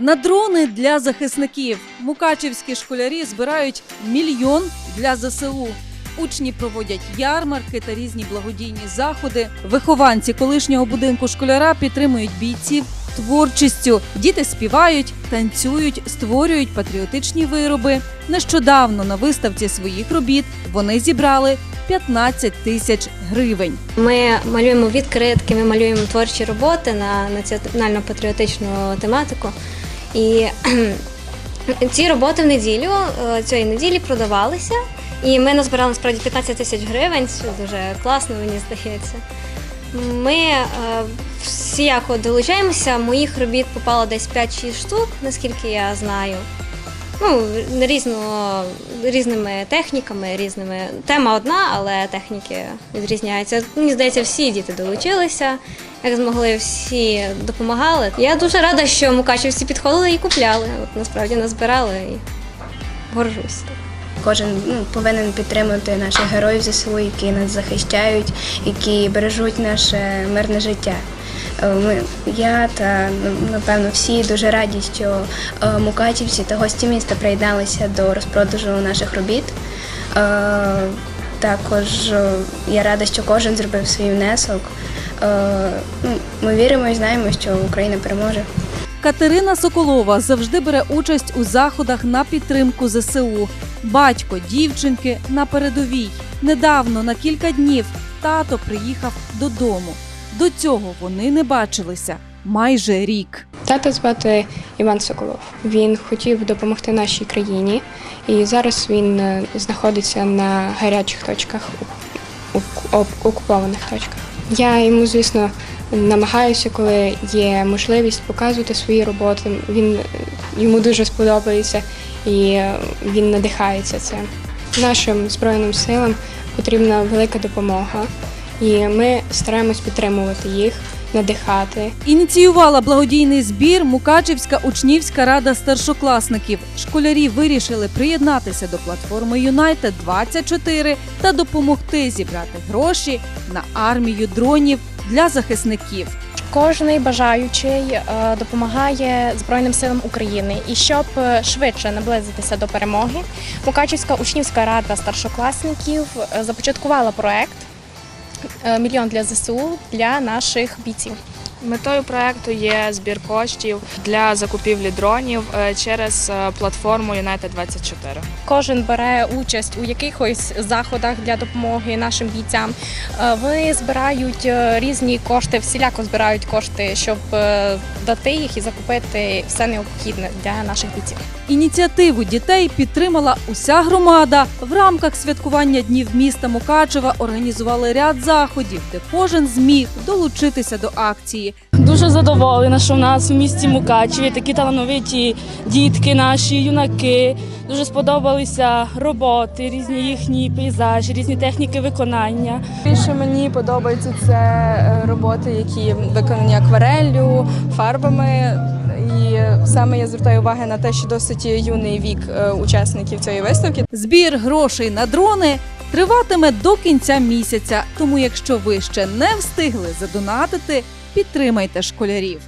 На дрони для захисників мукачівські школярі збирають мільйон для ЗСУ. Учні проводять ярмарки та різні благодійні заходи. Вихованці колишнього будинку школяра підтримують бійців творчістю. Діти співають, танцюють, створюють патріотичні вироби. Нещодавно на виставці своїх робіт вони зібрали 15 тисяч гривень. Ми малюємо відкритки, ми малюємо творчі роботи на національно-патріотичну тематику. І ці роботи в неділю е, цієї неділі продавалися. І ми назбирали насправді 15 тисяч гривень. Це дуже класно, мені здається. Ми е, всіяко долучаємося. Моїх робіт попало десь 5-6 штук, наскільки я знаю. Ну, різно, різними техніками, різними. Тема одна, але техніки відрізняються. Мені здається, всі діти долучилися, як змогли, всі допомагали. Я дуже рада, що мукачівці підходили і купляли. От насправді назбирали і горжусь. Кожен ну, повинен підтримувати наших героїв ЗСУ, які нас захищають, які бережуть наше мирне життя. Е, Ми, я та ну, напевно всі дуже раді, що е, мукачівці та гості міста приєдналися до розпродажу наших робіт. Е, Також я рада, що кожен зробив свій внесок. Ну, Ми віримо і знаємо, що Україна переможе. Катерина Соколова завжди бере участь у заходах на підтримку ЗСУ. Батько дівчинки на передовій. Недавно на кілька днів тато приїхав додому. До цього вони не бачилися майже рік. Тата звати Іван Соколов. Він хотів допомогти нашій країні, і зараз він е, знаходиться на гарячих точках, окупованих точках. Я йому, звісно, намагаюся, коли є можливість показувати свої роботи. Він е, йому дуже сподобається і е, він надихається цим. Нашим збройним силам потрібна велика допомога, і ми стараємось підтримувати їх, надихати. Ініціювала благодійний збір Мукачівська учнівська рада старшокласників. Школярі вирішили приєднатися до платформи Юнайтед 24 та допомогти зібрати гроші на армію дронів для захисників. Кожний бажаючий е, допомагає Збройним силам України. І щоб е, швидше наблизитися до перемоги, Мукачівська учнівська рада старшокласників е, започаткувала проект Мільйон для ЗСУ для наших бійців. Метою проекту є збір коштів для закупівлі дронів е, через е, платформу United 24 Кожен бере участь у якихось заходах для допомоги нашим бійцям. Е, Вони збирають різні кошти, всіляко збирають кошти, щоб дати їх і закупити все необхідне для наших бійців. Ініціативу дітей підтримала уся громада. В рамках святкування днів міста Мукачева організували ряд заходів, де кожен зміг долучитися до акції. Дуже задоволена, що в нас в місті Мукачеві такі талановиті дітки, наші юнаки. Дуже сподобалися роботи, різні їхні пейзажі, різні техніки виконання. Більше мені подобаються це е, роботи, які виконані аквареллю, фарбами. І саме я звертаю увагу на те, що досить юний вік е, учасників цієї виставки. Збір грошей на дрони триватиме до кінця місяця. Тому, якщо ви ще не встигли задонатити, підтримайте школярів.